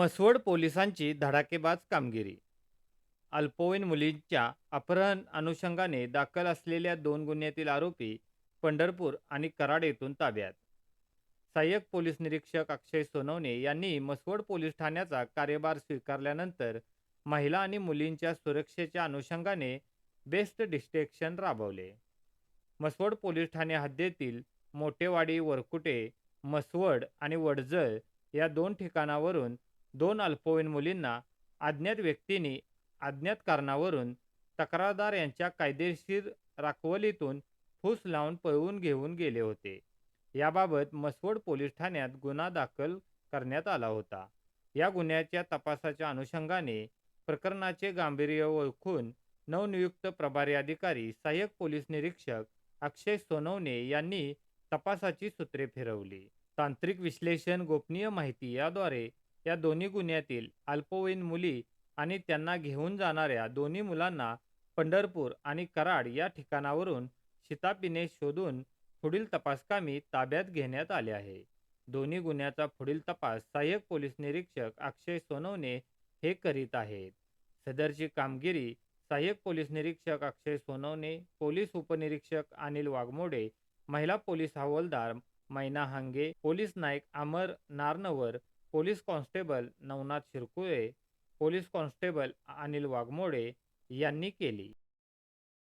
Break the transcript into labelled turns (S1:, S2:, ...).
S1: म्हसवड पोलिसांची धडाकेबाज कामगिरी. अल्पवयीन मुलींच्या अपहरण अनुषंगाने दाखल असलेल्या दोन गुन्ह्यातील आरोपी पंढरपूर आणि कराड येथून ताब्यात. सहाय्यक पोलीस निरीक्षक अक्षय सोनवणे यांनी मसवड पोलीस ठाण्याचा कार्यभार स्वीकारल्यानंतर महिला आणि मुलींच्या सुरक्षेच्या अनुषंगाने बेस्ट डिस्टेक्शन राबवले. मसवड पोलीस ठाणे हद्दीतील मोठेवाडी वरकुटे मसवड आणि वडजळ या दोन ठिकाणावरून दोन अल्पवयीन मुलींना अज्ञात व्यक्तींनी अज्ञात कारणावरून तक्रारदार यांच्या कायदेशीर राखवलीतून फूस लावून पळवून घेऊन गेले होते. याबाबत मसवड पोलीस ठाण्यात गुन्हा दाखल करण्यात आला होता. या गुन्ह्याच्या तपासाच्या अनुषंगाने प्रकरणाचे गांभीर्य ओळखून नवनियुक्त प्रभारी अधिकारी सहाय्यक पोलीस निरीक्षक अक्षय सोनवणे यांनी तपासाची सूत्रे फिरवली. तांत्रिक विश्लेषण गोपनीय माहिती याद्वारे या दोन्ही गुन्ह्यातील अल्पवयीन मुली आणि त्यांना घेऊन जाणाऱ्या दोन्ही मुलांना पंढरपूर आणि कराड या ठिकाणावरून शितापीने शोधून पुढील तपासकामी ताब्यात घेण्यात आले आहे. दोन्ही गुन्ह्याचा पुढील तपास सहाय्यक पोलीस निरीक्षक अक्षय सोनवणे हे करीत आहेत. सदरची कामगिरी सहाय्यक पोलीस निरीक्षक अक्षय सोनवणे पोलीस उपनिरीक्षक अनिल वाघमोडे महिला पोलीस हवालदार Maina Hange police Naik Amar Narnavar police constable Navnath Shirkule police constable Anil Waghmode यांनी केली.